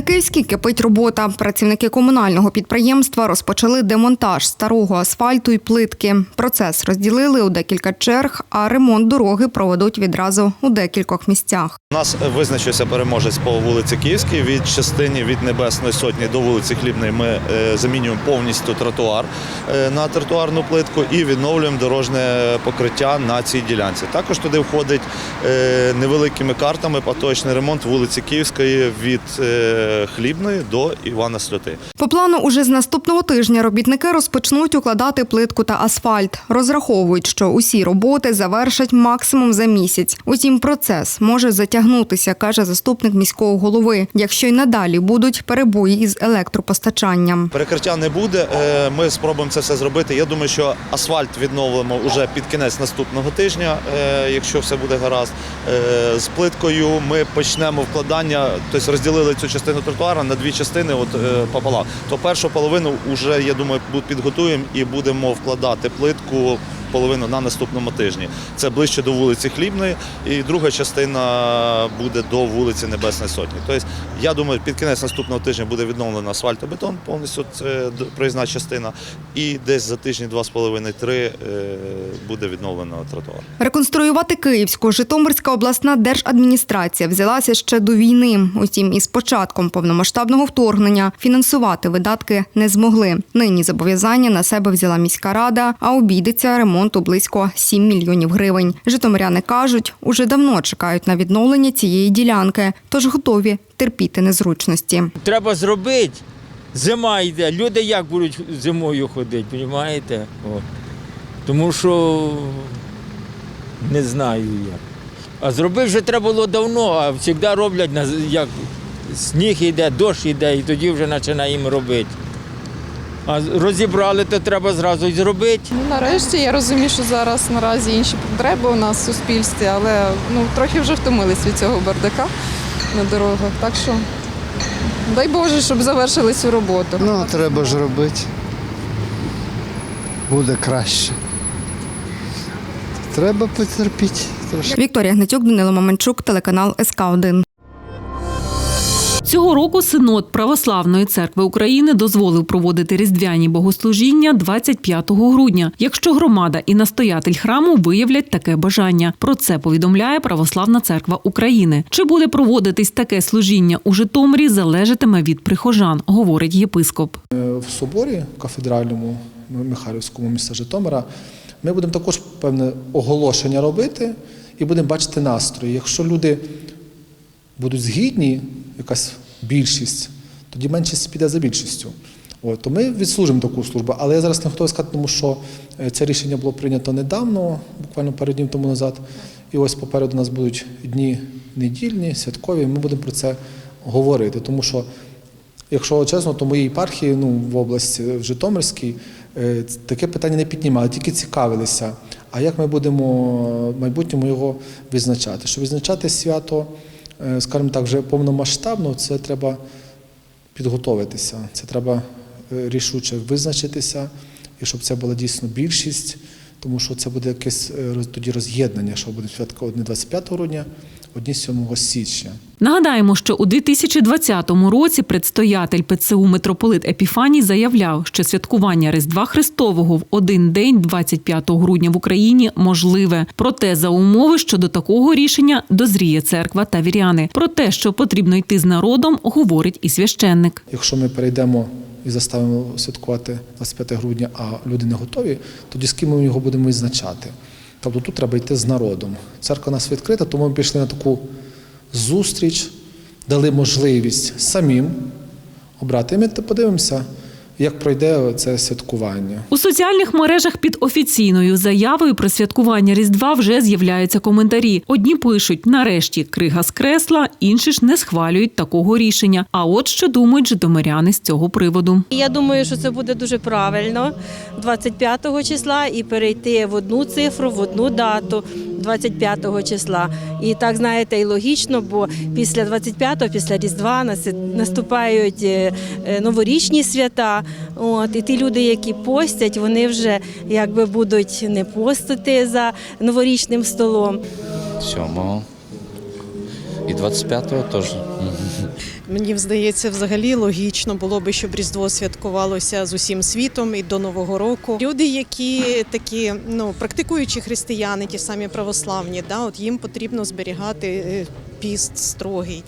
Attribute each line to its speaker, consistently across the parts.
Speaker 1: На Київській кипить робота. Працівники комунального підприємства розпочали демонтаж старого асфальту і плитки. Процес розділили у декілька черг, а ремонт дороги проведуть відразу у декількох місцях.
Speaker 2: У нас визначився переможець по вулиці Київській. Від частині від Небесної Сотні до вулиці Хлібної ми е, замінюємо повністю тротуар е, на тротуарну плитку і відновлюємо дорожнє покриття на цій ділянці. Також туди входить е, невеликими картами поточний ремонт вулиці Київської від Хлібної до Івана Сльоти.
Speaker 1: По плану, уже з наступного тижня робітники розпочнуть укладати плитку та асфальт. Розраховують, що усі роботи завершать максимум за місяць. Утім, процес може затягнутися, каже заступник міського голови, якщо й надалі будуть перебої із електропостачанням.
Speaker 2: Перекриття не буде. е, Ми спробуємо це все зробити. Я думаю, що асфальт відновимо вже під кінець наступного тижня, е, якщо все буде гаразд. Е, З плиткою ми почнемо вкладання, тобто розділили цю частину тротуара на дві частини, от е, пополам. То першу половину вже я думаю, підготуємо і будемо вкладати плитку. Половину на наступному тижні. Це ближче до вулиці Хлібної, і друга частина буде до вулиці Небесної Сотні. Тобто, я думаю, під кінець наступного тижня буде відновлено асфальтобетон, повністю це проїзна частина, і десь за тижні два з половиною три е, буде відновлено тротуар.
Speaker 1: Реконструювати Київську Житомирська обласна держадміністрація взялася ще до війни. Утім, із початком повномасштабного вторгнення фінансувати видатки не змогли. Нині зобов'язання на себе взяла міська рада, а обійдеться ремонту близько 7 мільйонів гривень. Житомиряни кажуть, уже давно чекають на відновлення цієї ділянки, тож готові терпіти незручності.
Speaker 3: Треба зробити. Зима йде. Люди як будуть зимою ходити, розумієте? От. Тому що не знаю як. А зробити вже треба було давно, а завжди роблять, як сніг йде, дощ йде, і тоді вже починаємо робити. А розібрали, то треба зразу й зробити.
Speaker 4: Ну, нарешті я розумію, що зараз наразі інші потреби у нас в суспільстві, але ну, трохи вже втомились від цього бардака на дорогах. Так що дай Боже, щоб завершили цю роботу.
Speaker 5: Ну, треба ж робити. Буде краще. Треба потерпіти трошки.
Speaker 1: Вікторія Гнатюк, Данило Маменчук, телеканал СК 1
Speaker 6: Цього року синод Православної церкви України дозволив проводити різдвяні богослужіння 25 грудня, якщо громада і настоятель храму виявлять таке бажання. Про це повідомляє Православна церква України. Чи буде проводитись таке служіння у Житомирі, залежатиме від прихожан, говорить єпископ.
Speaker 7: в соборі кафедральному Михайлівському міста Житомира ми будемо також певне оголошення робити і будемо бачити настрої. Якщо люди будуть згідні, якась більшість, тоді меншість піде за більшістю. От, то ми відслужимо таку службу. Але я зараз не готовий сказати, тому що е, це рішення було прийнято недавно, буквально пару днів тому назад. І ось попереду нас будуть дні недільні, святкові. Ми будемо про це говорити, тому що Якщо чесно, то моїй єпархії ну, в області, в Житомирській, е, таке питання не піднімали, тільки цікавилися. А як ми будемо в майбутньому його відзначати? Щоб відзначати свято, е, скажімо так, вже повномасштабно, це треба підготуватися, Це треба е, рішуче визначитися, і щоб це була дійсно більшість, тому що це буде якесь е, тоді роз'єднання, що буде святка одні 25 грудня, одні 7 січня.
Speaker 6: Нагадаємо, що у 2020 році предстоятель ПЦУ митрополит Епіфаній заявляв, що святкування Різдва Христового в один день, 25 грудня в Україні, можливе. Проте за умови, що до такого рішення дозріє церква та віряни. Про те, що потрібно йти з народом, говорить і священник.
Speaker 7: Якщо ми перейдемо і заставимо святкувати 25 грудня, а люди не готові, тоді з ким ми його будемо відзначати. Тобто тут треба йти з народом. Церква нас відкрита, тому ми пішли на таку зустріч, дали можливість самим обрати. І ми подивимося, як пройде це святкування.
Speaker 6: У соціальних мережах під офіційною заявою про святкування Різдва вже з'являються коментарі. Одні пишуть: нарешті крига скресла, інші ж не схвалюють такого рішення. А от що думають житомиряни з цього приводу.
Speaker 8: Я думаю, що це буде дуже правильно 25 числа і перейти в одну цифру, в одну дату 25 числа. І так знаєте, і логічно, бо після 25-го, після Різдва нас- наступають е, е, новорічні свята. От і ті люди, які постять, вони вже якби будуть не постити за новорічним столом.
Speaker 9: сьомого. І 25-го теж.
Speaker 10: Мені здається, взагалі логічно було би, щоб Різдво святкувалося з усім світом і до Нового року. Люди, які такі ну практикуючі християни, ті самі православні, да, от їм потрібно зберігати е, піст строгий.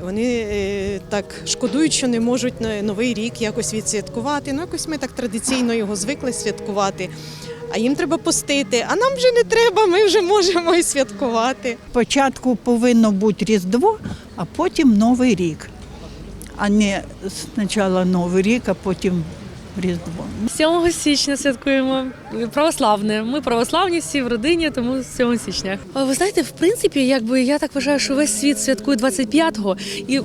Speaker 10: Вони е, так шкодують, що не можуть новий рік якось відсвяткувати. Ну якось ми так традиційно його звикли святкувати. А їм треба постити, а нам вже не треба, ми вже можемо і святкувати.
Speaker 11: Спочатку повинно бути Різдво, а потім Новий рік. А не спочатку Новий рік, а потім Різдво.
Speaker 12: 7 січня святкуємо православне. Ми православні всі в родині, тому 7 січня. Ви знаєте, в принципі, якби я так вважаю, що весь світ святкує 25-го, і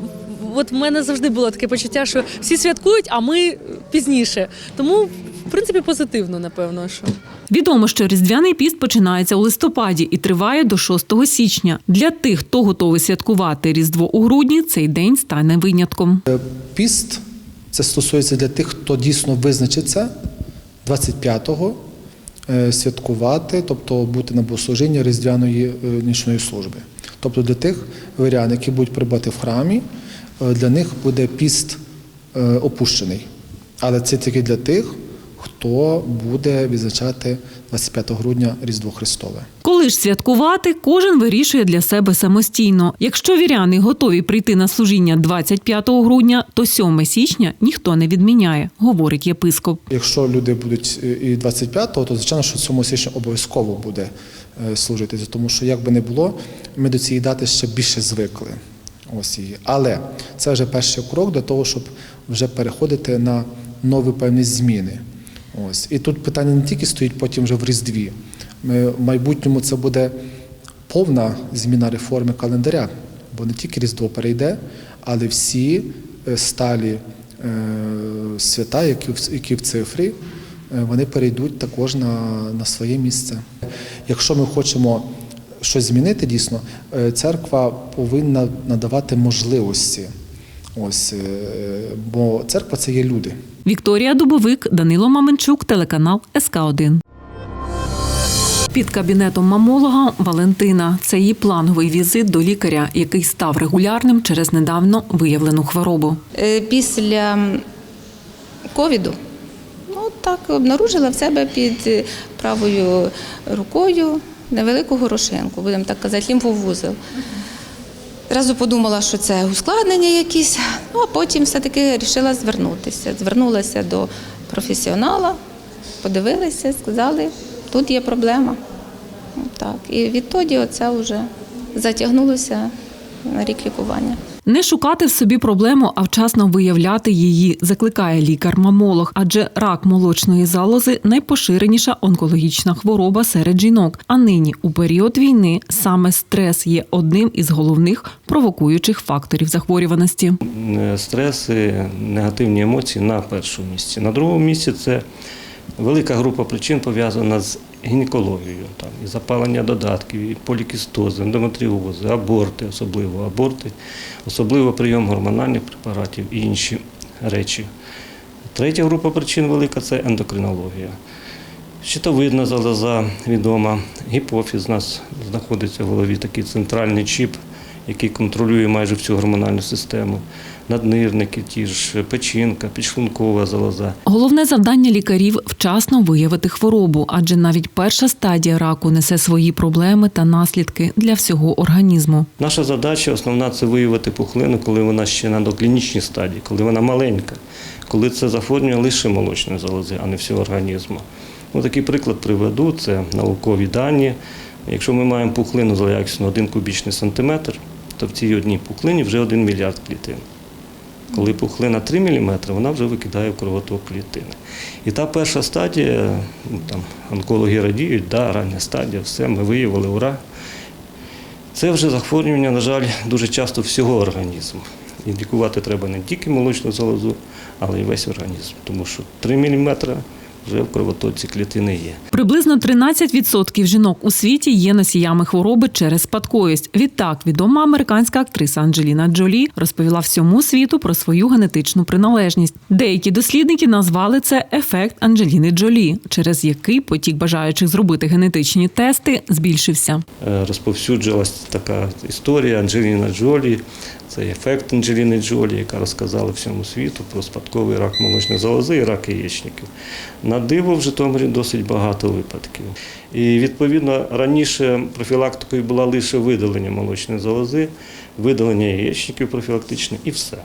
Speaker 12: от в мене завжди було таке почуття, що всі святкують, а ми пізніше. Тому, в принципі, позитивно, напевно, що.
Speaker 6: Відомо, що різдвяний піст починається у листопаді і триває до 6 січня. Для тих, хто готовий святкувати Різдво у грудні, цей день стане винятком.
Speaker 7: Піст це стосується для тих, хто дійсно визначиться 25-го е, святкувати, тобто бути на богослужінні Різдвяної е, нічної служби. Тобто для тих вирян, які будуть прибувати в храмі, е, для них буде піст опущений. Але це тільки для тих, хто буде відзначати 25 грудня Різдво Христове.
Speaker 6: Коли ж святкувати, кожен вирішує для себе самостійно. Якщо віряни готові прийти на служіння 25 грудня, то 7 січня ніхто не відміняє, говорить єпископ.
Speaker 7: Якщо люди будуть е, і 25-го, то звичайно, що 7 січня обов'язково буде е, служити, тому що як би не було, ми до цієї дати ще більше звикли. Ось її. Але це вже перший крок до того, щоб вже переходити на нові певні зміни. Ось. І тут питання не тільки стоїть потім вже в Різдві. Ми, в майбутньому це буде повна зміна реформи календаря, бо не тільки Різдво перейде, але всі е, сталі е, свята, які в, які в цифрі, е, вони перейдуть також на, на своє місце. Якщо ми хочемо щось змінити дійсно, е, церква повинна надавати можливості. Ось, е, бо церква це є люди.
Speaker 6: Вікторія Дубовик, Данило Маменчук, телеканал СК 1 Під кабінетом мамолога Валентина. Це її плановий візит до лікаря, який став регулярним через недавно виявлену хворобу.
Speaker 13: Е, Після ковіду ну, так, обнаружила в себе під е, правою рукою невелику горошинку, будемо так казати, лімфовузол. Зразу подумала, що це ускладнення якісь, ну а потім все-таки вирішила звернутися. Звернулася до професіонала, подивилися, сказали, тут є проблема. Ну, Так. І відтоді оце вже затягнулося на рік лікування.
Speaker 6: Не шукати в собі проблему, а вчасно виявляти її, закликає лікар-мамолог, адже рак молочної залози найпоширеніша онкологічна хвороба серед жінок. А нині, у період війни, саме стрес є одним із головних провокуючих факторів захворюваності.
Speaker 14: Е, стреси, негативні емоції на першому місці. На другому місці це велика група причин пов'язана з гінекологією, там, і запалення додатків, і полікістози, ендометріози, аборти, особливо аборти, особливо прийом гормональних препаратів і інші речі. Третя група причин велика це ендокринологія. Щитовидна залоза відома, гіпофіз у нас знаходиться в голові такий центральний чіп, який контролює майже всю гормональну систему. Наднирники, ті ж печінка, підшлункова залоза.
Speaker 6: Головне завдання лікарів вчасно виявити хворобу, адже навіть перша стадія раку несе свої проблеми та наслідки для всього організму.
Speaker 14: Наша задача основна це виявити пухлину, коли вона ще на доклінічній стадії, коли вона маленька, коли це захворювання лише молочної залози, а не всього організму. Ну, такий приклад приведу, це наукові дані. Якщо ми маємо пухлину за якісно 1 кубічний сантиметр, то в цій одній пухлині вже 1 мільярд клітин. Коли пухлина 3 мм, вона вже викидає в кровоток клітини. І та перша стадія, ну, там онкологи радіють, да, рання стадія, все, ми виявили, ура. Це вже захворювання, на жаль, дуже часто всього організму. І лікувати треба не тільки молочну залозу, але й весь організм. Тому що 3 мм вже в кровотоці клітини є.
Speaker 6: Приблизно 13% жінок у світі є носіями хвороби через спадковість. Відтак, відома американська актриса Анджеліна Джолі розповіла всьому світу про свою генетичну приналежність. Деякі дослідники назвали це ефект Анджеліни Джолі, через який потік бажаючих зробити генетичні тести збільшився.
Speaker 14: Е, Розповсюджилась така історія Анджеліна Джолі. Це ефект Анджеліни Джолі, яка розказала всьому світу про спадковий рак молочної залози і рак яєчників. На диво в Житомирі досить багато випадків. І відповідно раніше профілактикою була лише видалення молочної залози, видалення яєчників профілактичне і все.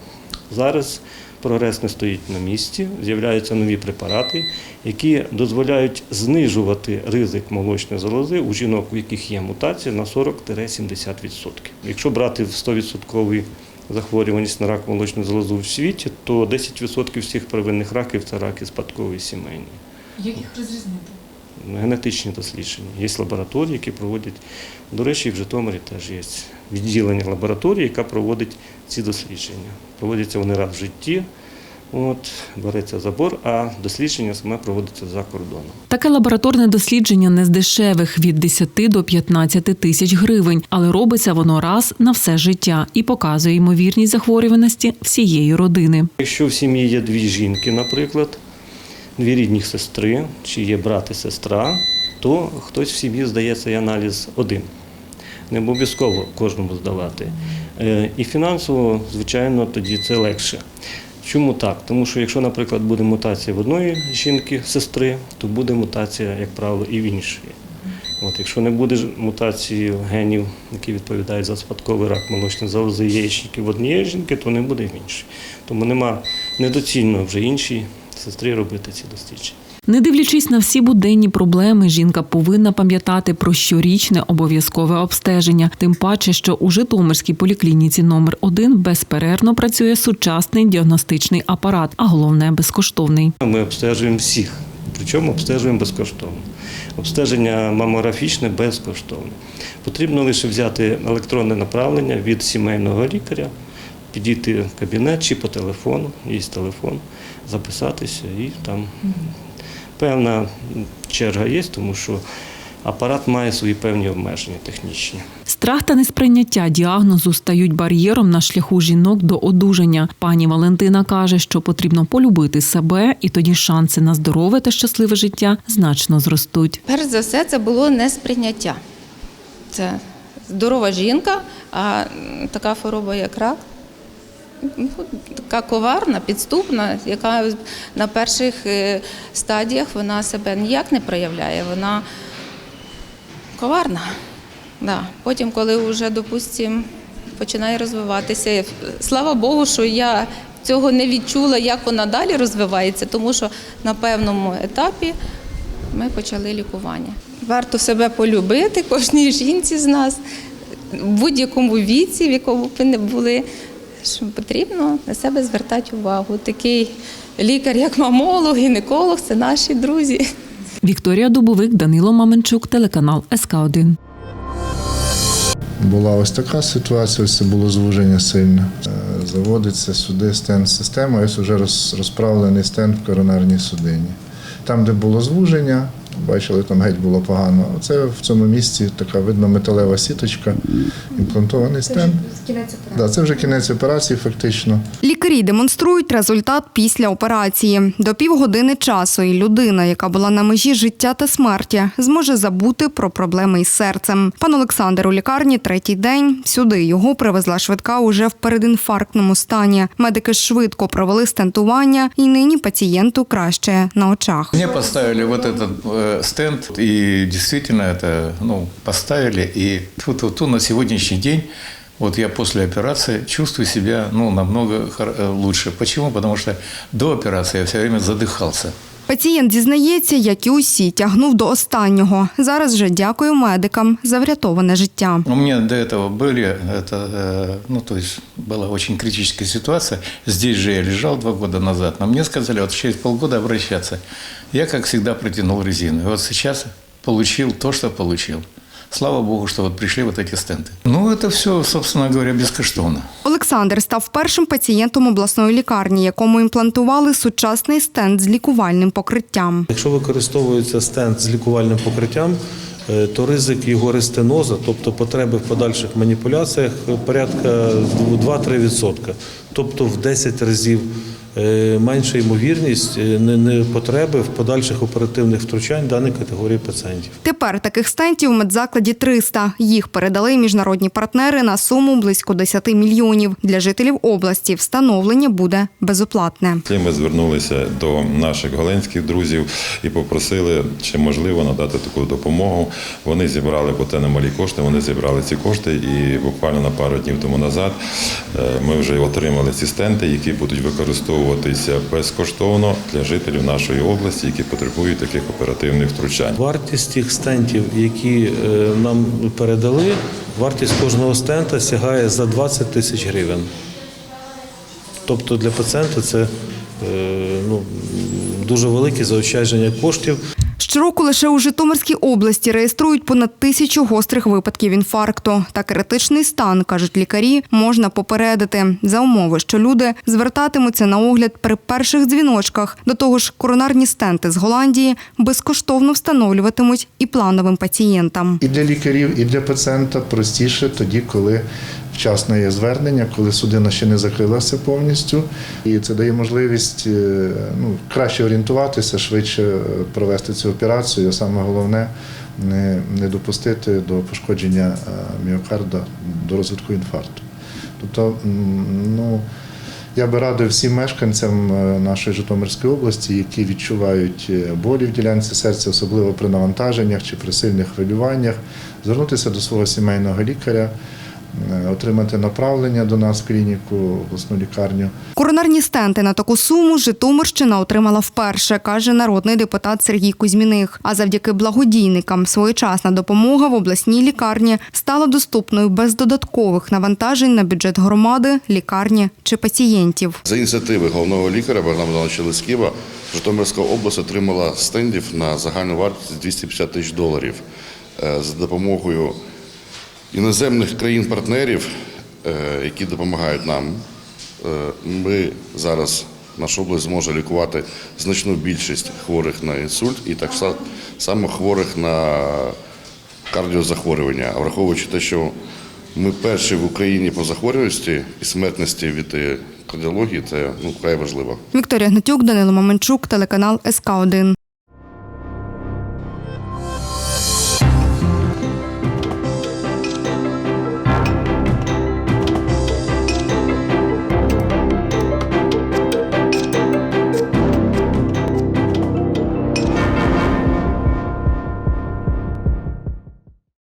Speaker 14: Зараз прогрес не стоїть на місці, з'являються нові препарати, які дозволяють знижувати ризик молочної залози у жінок, у яких є мутація, на 40-70%. Якщо брати 100% захворюваність на рак молочної залози в світі, то 10% всіх первинних раків це раки спадкові сімейні.
Speaker 12: Яких розрізнити?
Speaker 14: Генетичні дослідження. Є лабораторії, які проводять. До речі, в Житомирі теж є відділення лабораторії, яка проводить ці дослідження. Проводяться вони раз в житті. От, береться забор, а дослідження саме проводиться за кордоном.
Speaker 6: Таке лабораторне дослідження не з дешевих від 10 до 15 тисяч гривень, але робиться воно раз на все життя і показує ймовірність захворюваності всієї родини.
Speaker 14: Якщо в сім'ї є дві жінки, наприклад, дві рідні сестри, чи є брат і сестра, то хтось в сім'ї здає цей аналіз один. Не обов'язково кожному здавати. Е, І фінансово, звичайно, тоді це легше. Чому так? Тому що якщо, наприклад, буде мутація в одної жінки, сестри, то буде мутація, як правило, і в іншої. От, якщо не буде мутації генів, які відповідають за спадковий рак молочної залози яєчників в однієї жінки, то не буде в іншої. Тому нема недоцільно вже іншій сестрі робити ці дослідження.
Speaker 6: Не дивлячись на всі буденні проблеми, жінка повинна пам'ятати про щорічне обов'язкове обстеження. Тим паче, що у Житомирській поліклініці номер 1 безперервно працює сучасний діагностичний апарат, а головне безкоштовний.
Speaker 14: Ми обстежуємо всіх, причому обстежуємо безкоштовно. Обстеження мамографічне безкоштовне. Потрібно лише взяти електронне направлення від сімейного лікаря, підійти в кабінет чи по телефону, є телефон, записатися і там певна черга є, тому що апарат має свої певні обмеження технічні.
Speaker 6: Страх та несприйняття діагнозу стають бар'єром на шляху жінок до одужання. Пані Валентина каже, що потрібно полюбити себе, і тоді шанси на здорове та щасливе життя значно зростуть.
Speaker 13: Перш за все, це було несприйняття. Це здорова жінка, а така хвороба, як рак, така коварна, підступна, яка на перших е, стадіях вона себе ніяк не проявляє. Вона коварна. Да. Потім, коли вже, допустимо, починає розвиватися, слава Богу, що я цього не відчула, як вона далі розвивається, тому що на певному етапі ми почали лікування. Варто себе полюбити кожній жінці з нас в будь-якому віці, в якому б ви не були, що потрібно на себе звертати увагу. Такий лікар, як мамолог, гінеколог це наші друзі.
Speaker 6: Вікторія Дубовик, Данило Маменчук, телеканал СК 1
Speaker 9: Була ось така ситуація, ось це було звуження сильне. Е, Заводиться сюди стенд система, ось вже розправлений стенд в коронарній судині. Там, де було звуження, бачили, там геть було погано. Оце в цьому місці така видно металева сіточка, імплантований стенд. Да, це вже кінець операції, фактично.
Speaker 1: Лікарі демонструють результат після операції. До півгодини часу і людина, яка була на межі життя та смерті, зможе забути про проблеми із серцем. Пан Олександр у лікарні третій день. Сюди його привезла швидка уже в передінфарктному стані. Медики швидко провели стентування, і нині пацієнту краще на очах.
Speaker 15: Мне поставили вот этот э, стенд, и действительно это ну, поставили. И ту на сегодняшний день вот я после операции чувствую себя ну, намного хор- э, лучше. Почему? Потому что до операции я все время задыхался.
Speaker 1: Пацієнт зізнається, як і усі, тягнув до останнього. Зараз же дякую медикам за врятоване життя.
Speaker 15: У меня до этого были, это, э, ну, то есть была очень критическая ситуация. Здесь же я лежал два года назад, но мне сказали, вот через полгода обращаться. Я, как всегда, протянул резину. И вот сейчас получил то, что получил. слава богу, что вот пришли вот эти стенды. Ну, это все, собственно говоря, бескоштовно.
Speaker 1: Олександр став першим пацієнтом обласної лікарні, якому імплантували сучасний стенд з лікувальним покриттям.
Speaker 16: Якщо використовується стенд з лікувальним покриттям, е, то ризик його рестеноза, тобто потреби в подальших маніпуляціях, е, порядка 2-3%. Тобто в 10 разів е, менша ймовірність е, не- не потреби в подальших оперативних втручань даної категорії пацієнтів.
Speaker 1: Тепер таких стентів у медзакладі 300. Їх передали міжнародні партнери на суму близько 10 мільйонів. Для жителів області встановлення буде безоплатне.
Speaker 17: Ми звернулися до наших голландських друзів і попросили, чи можливо надати таку допомогу. Вони зібрали, бо це немалі кошти. Вони зібрали ці кошти, і буквально на пару днів тому назад е, ми вже отримали ці стенти, які будуть використовуватися безкоштовно для жителів нашої області, які потребують таких оперативних втручань.
Speaker 16: Вартість тих стентів, які е, нам передали, вартість кожного стента сягає за 20 тисяч гривень. Тобто для пацієнта це е, ну, дуже велике заощадження коштів.
Speaker 1: Щороку лише у Житомирській області реєструють понад тисячу гострих випадків інфаркту. Та критичний стан, кажуть лікарі, можна попередити за умови, що люди звертатимуться на огляд при перших дзвіночках. До того ж, коронарні стенти з Голландії безкоштовно встановлюватимуть і плановим пацієнтам.
Speaker 9: І для лікарів, і для пацієнта простіше тоді, коли вчасно є звернення, коли судина ще не закрилася повністю. І це дає можливість е, ну, краще орієнтуватися, швидше е, провести цю операцію. А саме головне не, не допустити до пошкодження е, міокарда, до розвитку інфаркту. Тобто, ну. Я би радив всім мешканцям нашої Житомирської області, які відчувають болі в ділянці серця, особливо при навантаженнях чи при сильних хвилюваннях, звернутися до свого сімейного лікаря, отримати направлення до нас в клініку, в обласну лікарню.
Speaker 1: Коронарні стенти на таку суму Житомирщина отримала вперше, каже народний депутат Сергій Кузьміних. А завдяки благодійникам своєчасна допомога в обласній лікарні стала доступною без додаткових навантажень на бюджет громади, лікарні чи пацієнтів.
Speaker 18: За ініціативи головного лікаря Богдана Богдановича Лисківа Житомирська область отримала стендів на загальну вартість 250 тисяч доларів Е, за допомогою іноземних країн-партнерів, е, які допомагають нам. е, Ми зараз наша область зможе лікувати значну більшість хворих на інсульт і так са- само хворих на кардіозахворювання. А враховуючи те, що ми перші в Україні по захворюваності і смертності від е, кардіології, це ну вкрай важливо.
Speaker 1: Вікторія Гнатюк, Данило Маменчук, телеканал СК 1